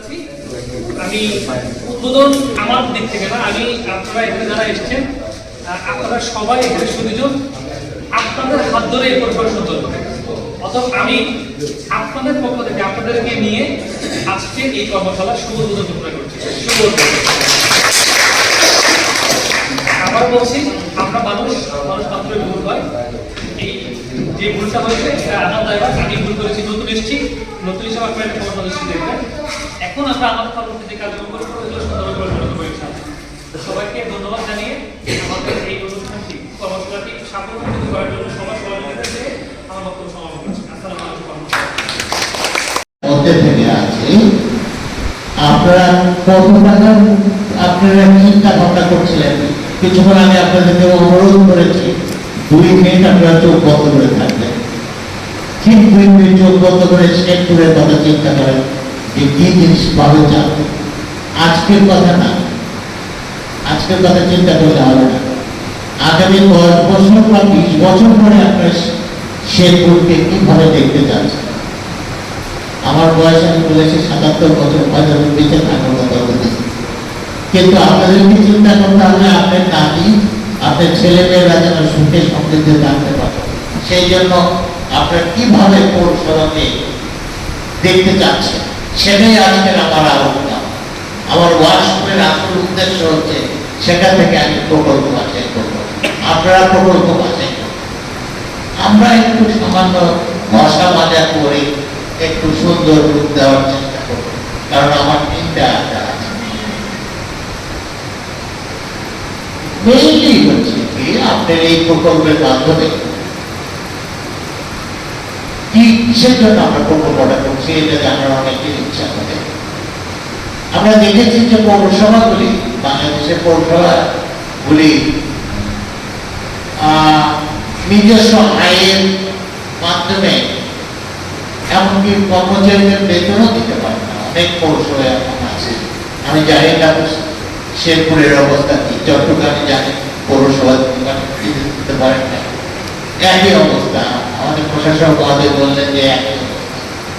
চাচ্ছি আমি উদ্বোধন আমার দিক থেকে না, আমি আপনারা এখানে যারা এসেছেন আপনারা সবাই এখানে সুবিজন আপনাদের হাত ধরে এই পরিবার সুন্দর আমি আপনাদের পক্ষ থেকে আপনাদেরকে নিয়ে আজকে এই কর্মশালা শুভ উদ্বোধন ঘোষণা করছি। শুভ আবার বলছি, আমরা মানুষ মানুষ মাত্রই ভুল হয়। এই যে ভুলটা হয়েছে আমার দায়ভার, আমি ভুল করেছি, নতুন এসেছি। নতুন হিসাবে আপনার একটা ক্ষমতা দেখবেন এখন আমরা আমার পরবর্তী যে কাজগুলো করব সুন্দরভাবে পরিচালনা করে ইনশাআল্লাহ। সবাইকে ধন্যবাদ জানিয়ে আমাদের এই অনুষ্ঠানটি, কর্মশালাটি করার জন্য সবার সহযোগিতা দিয়ে আমার বক্তব্য সমাপন করছি। আসসালামু আলাইকুম আপনারা কত আপনারা চিন্তা ভাবনা করছিলেন? কিছুক্ষণ আগে আপনাদেরকে অনুরোধ করেছি, দুই মিনিট আপনারা চোখ বন্ধ করে থাকবেন। ঠিক দুই মিনিট চোখ বন্ধ করে শেষ করে কথা চিন্তা করেন। যে জিনিস ভালো চান আজকের কথা না। আজকের কথা চিন্তা করলে হবে না। আগামী দশ বছর বা বিশ বছর পরে আপনার শেরপুরকে কীভাবে দেখতে চাচ্ছেন আমার বয়স আমি বলেছি সাতাত্তর বছর হয়তো বেঁচে থাকার কথা বলেছি কিন্তু আপনাদেরকে চিন্তা করতে হবে? আপনার নাতি, আপনার ছেলে মেয়েরা যেন সুখে সমৃদ্ধি থাকতে পারে। সেই জন্য আপনার কীভাবে পৌরসভাকে দেখতে চাচ্ছেন সেটাই আজকের আমার আলোচনা আমার ওয়ার্কশপের আসল উদ্দেশ্য হচ্ছে সেখান থেকে আমি প্রকল্প বাছাই করব। আপনারা প্রকল্প বাছাই আমরা একটু সামান্য মশা মাজা করে একটু সুন্দর রূপ দেওয়ার চেষ্টা করব, কারণ আমার তিনটা আশা আছে। হচ্ছে কি, আপনার এই প্রকল্পের মাধ্যমে কি কিসের জন্য আমরা প্রকল্পটা করছি, এটা জানার করে আমরা দেখেছি যে পৌরসভাগুলি, বাংলাদেশের পৌরসভাগুলি নিজস্ব আয়ের মাধ্যমে এমনকি কর্মচারীদের বেতনও দিতে পারে না। অনেক পৌরসভা এখন আছে। আমি জানি না শেরপুরের অবস্থা কি, চট্টগ্রামে জানি পৌরসভা দিতে পারেন না। একই অবস্থা। আমাদের প্রশাসক মহোদয় বললেন যে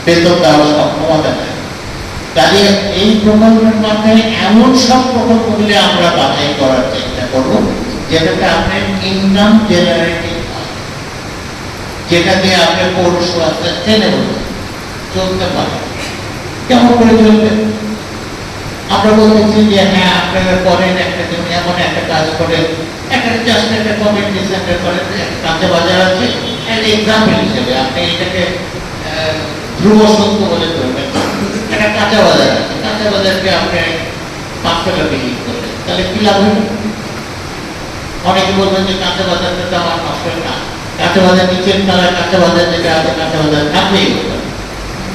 বেতন দেওয়ার সক্ষমতা নেই। কাজে এই প্রকল্পের মাধ্যমে এমন সব প্রকল্পগুলি আমরা বাছাই করার চেষ্টা করব, যেটাতে আপনার ইনকাম জেনারেটিং যেটা আপনার পৌরসভা সাস্টেনেবল চলতে পারে। কেমন করে চলবে? আমরা বলতেছি যে হ্যাঁ আপনারা করেন একটা জমি, এমন একটা কাজ করেন। একটা জাস্ট একটা কমিউনিটি সেন্টার করেন কাঁচা বাজার আছে। একটা এক্সাম্পল হিসেবে আপনি এটাকে ধ্রুব সত্য বলে ধরবেন। কাঁচা বাজার আছে কাঁচা বাজারকে আপনি পাঁচ টাকা বিক্রি করবেন তাহলে কি লাভ হবে? অনেকে বলবেন যে কাঁচা বাজারটা তো আমার নষ্ট না। কাঁচা বাজার নিচের তলায় কাঁচা বাজার যেটা আছে কাঁচা বাজার থাকবেই হবে।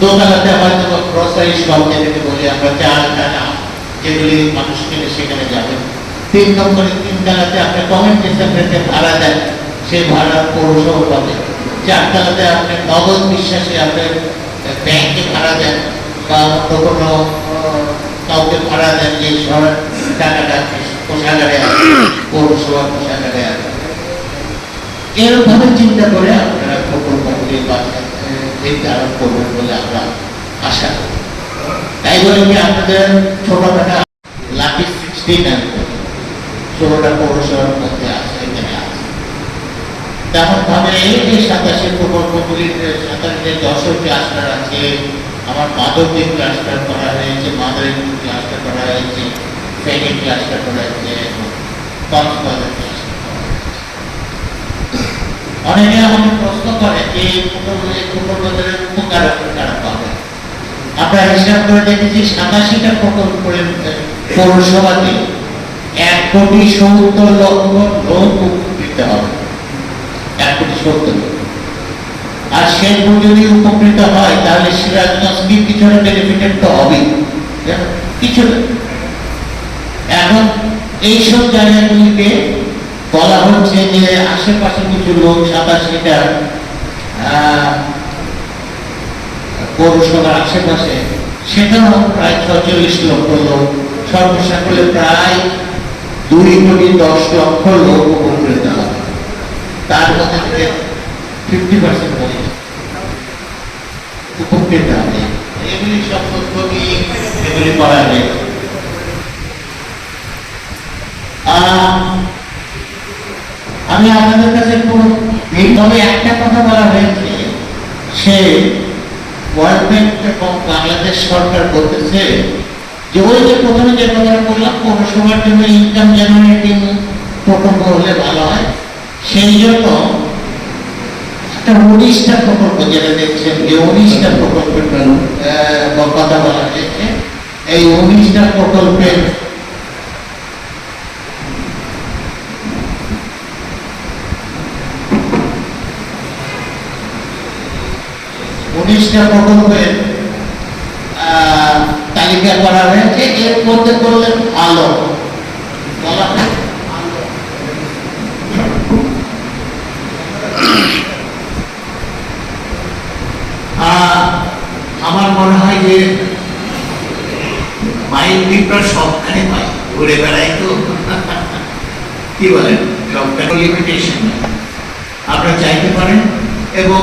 দোতলাতে হয়তো গ্রসারি শপ যেটাকে বলি আমরা, চাল টাকা যেগুলি মানুষ কিনে সেখানে যাবে। তিন নম্বরে তিন তলাতে আপনি কমিউনিটি সেন্টারকে ভাড়া দেন, সেই ভাড়া পৌরসভা পাবে চার তলাতে আপনি নগদ বিশ্বাসে আপনার ব্যাংকে ভাড়া দেন। বা কোনো কাউকে ভাড়া দেন যে টাকাটা কোষাগারে পৌরসভা কোষাগারে এরকমভাবে চিন্তা করে আপনারা প্রকল্পগুলি বাছাই নির্ধারণ করবেন বলে আমরা আশা করি। তাই বলে কি আপনাদের ছোটখাটো লাকি সিক্সটিন ষোলোটা পৌরসভার মধ্যে আছে, এখানে আছে। তেমন ভাবে এই যে সাতাশি প্রকল্পগুলির, সাতাশে দশক ক্লাস্টার আছে আমার মাধবদী ক্লাস্টার করা হয়েছে মাদারীপুর ক্লাস্টার করা হয়েছে ফেনী ক্লাস্টার করা হয়েছে কক্সবাজার অনেকে আমাকে প্রশ্ন করে যে প্রকল্প- প্রকল্পের উপকার কারা পাবে আমরা হিসাব করে দেখেছি, সাতাশিটা প্রকল্পের পৌরসভাতে এক কোটি সত্তর লক্ষ লোক উপকৃত হবে। এক কোটি সত্তর লক্ষ। আর শেরপুর যদি উপকৃত হয় তাহলে সিরাজগঞ্জ কি কিছুটা বেনিফিটেড তো হবেই। কিছুটা এখন এইসব জায়গাগুলিকে বলা হচ্ছে যে আশেপাশে কিছু লোক সাতাশিটা আহ, পৌরসভার আশেপাশে সেখানেও প্রায় ছচল্লিশ লক্ষ লোক সর্বসাকলে প্রায় দুই কোটি দশ লক্ষ লোক উপকৃত হবে। তার মধ্যে থেকে ফিফটি পার্সেন্ট উপকৃত হবে এগুলি সব তথ্য নিয়ে তৈরি করা আমি আপনাদের কাছে তবে একটা কথা বলা হয়েছে, সে বাংলাদেশ সরকার বলতেছে যে ওই যে প্রথমে যে কথাটা বললাম, পৌরসভার জন্য ইনকাম জেনারেটিং প্রকল্প হলে ভালো হয়, সেই জন্য একটা উনিশটা প্রকল্প যেটা দেখছেন যে উনিশটা প্রকল্পের কথা বলা হয়েছে। এই উনিশটা প্রকল্পের উনিশটা প্রকল্পের আহ, তালিকা করা হয়েছে। এর মধ্যে করলেন আলো বলা হয় আলো। আহ, আমার মনে হয় যে মাইল বিপ্লব সবখানে পাই ঘুরে বেড়াই তো। কি বলেন? সবখানে লিমিটেশন আপনারা চাইতে পারেন এবং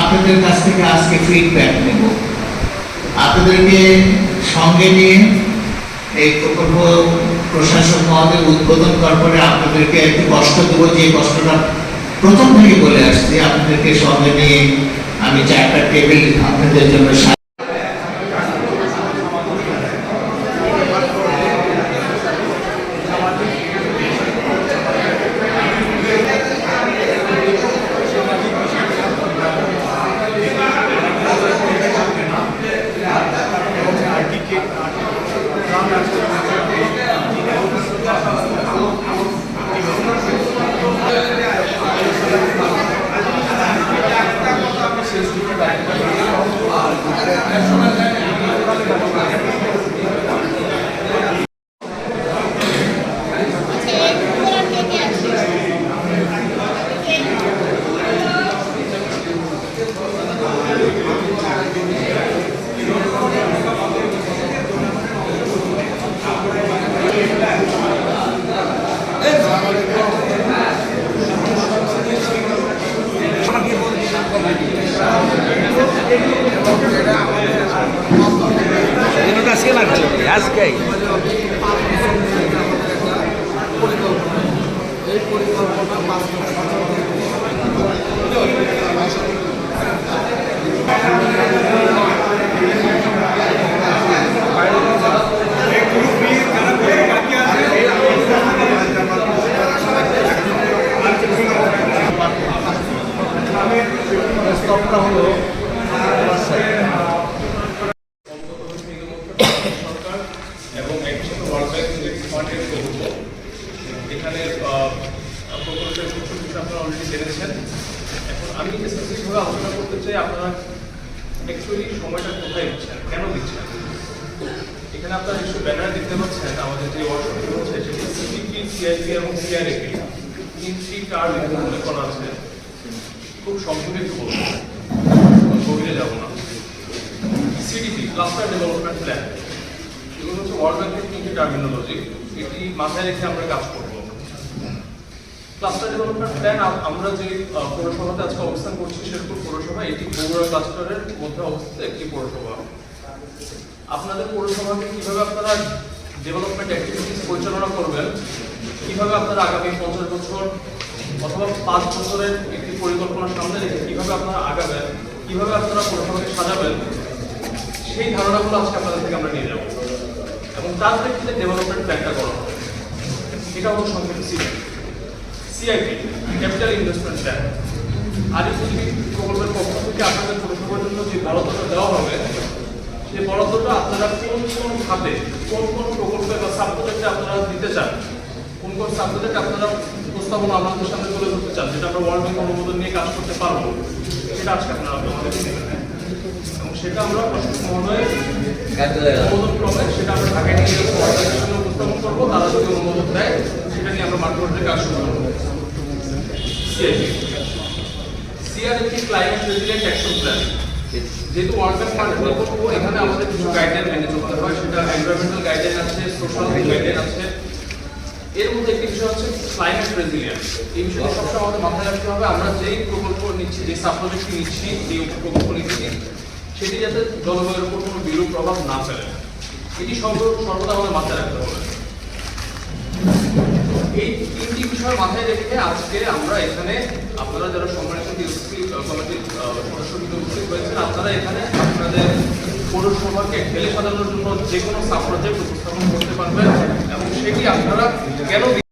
আপনাদের কাছ থেকে আজকে ফিডব্যাক নেব। আপনাদেরকে সঙ্গে নিয়ে এই প্রকল্প প্রশাসক মহোদয় উদ্বোধন করার পরে আপনাদেরকে একটু কষ্ট দেবো, যে কষ্টটা প্রথম থেকে বলে আসছি। আপনাদেরকে সঙ্গে নিয়ে আমি চারটা টেবিল আপনাদের জন্য সা- Ini আজকে। স্টপটা হলো এখানে ব্যানার দেখতে পাচ্ছেন, আমাদের যে ওয়ার্কশপটি হচ্ছে, সেটি সিপিপি সিআইপি এবং সিআরএপি তিনটি কার্ড এখানে উল্লেখ আছে, খুব সংক্ষেপে একটু গভীরে যাব না। সিডিপি ক্লাস্টার ডেভেলপমেন্ট প্ল্যান এগুলো হচ্ছে ওয়ার্ল্ড ব্যাংকের তিনটি টার্মিনোলজি এটি মাথায় রেখে আমরা কাজ করব। ক্লাস্টার ডেভেলপমেন্ট প্ল্যান আমরা যে পৌরসভাতে আজকে অবস্থান করছি শেরপুর পৌরসভা, এটি বগুড়া ক্লাস্টারের মধ্যে অবস্থিত একটি পৌরসভা। আপনাদের পৌরসভাকে কীভাবে আপনারা ডেভেলপমেন্ট অ্যাক্টিভিটিস পরিচালনা করবেন, কীভাবে আপনারা আগামী পঞ্চাশ বছর অথবা পাঁচ বছরের একটি পরিকল্পনা সামনে রেখে কীভাবে আপনারা আগাবেন, কীভাবে আপনারা পৌরসভাকে সাজাবেন, সেই ধারণাগুলো আজকে আপনাদের থেকে আমরা নিয়ে যাব। এবং তার প্রেক্ষিতে ডেভেলপমেন্ট প্ল্যানটা করা হবে। এটা হলো সংক্ষেপে CP CIP capital investment plan Arifuddin প্রকল্পের পক্ষ থেকে আপনাদের পৌরসভার জন্য যে বরাদ্দটা দেওয়া হবে সেই বরাদ্দটা আপনারা কোন কোন খাতে কোন কোন প্রকল্পে বা সাবজেক্টে আপনারা দিতে চান, কোন কোন সাবজেক্টে আপনারা প্রস্তাবনা আপনাদের সামনে তুলে ধরতে চান, যেটা আমরা ওয়ার্ল্ড ব্যাংক অনুমোদন নিয়ে কাজ করতে পারব, সেটা আজকে আপনারা আমাদের এবং সেটা আমরা প্রশাসক মহোদয়ের অনুমোদন ক্রমে সেটা আমরা ঢাকায় নিয়ে উপস্থাপন করব, তারা যদি অনুমোদন দেয়, সেটা নিয়ে আমরা মাঠ পর্যায়ে কাজ শুরু করব। সিআইপি সিআরএফি ক্লাইমেট রেজিলিয়েন্ট অ্যাকশন প্ল্যান যেহেতু ওয়ার্ল্ড ব্যাংক প্রকল্প এখানে আমাদের কিছু গাইডলাইন মেনে চলতে হয়। সেটা এনভায়রনমেন্টাল গাইডলাইন আছে সোশ্যাল গাইডলাইন আছে। এর মধ্যে একটি বিষয় হচ্ছে ক্লাইমেট রেজিলিয়েন্স এই বিষয়টা সবসময় আমাদের মাথায় রাখতে হবে। আমরা যেই প্রকল্প নিচ্ছি যে সাব প্রজেক্টটি নিচ্ছি যে প্রকল্প নিচ্ছি, সেটি যাতে জলবায়ুর উপর কোনো বিরূপ প্রভাব না ফেলে। এটি সর্ব- সর্বদা আমাদের মাথায় রাখতে হবে। এই তিনটি বিষয় মাথায় রেখে আজকে আমরা এখানে আপনারা যারা সম্মানিত সদস্যবৃন্দ আপনারা এখানে আপনাদের পৌরসভাকে ঢেলে সাজানোর জন্য যে কোনো সাব উপস্থাপন করতে পারবেন এবং সেটি আপনারা কেন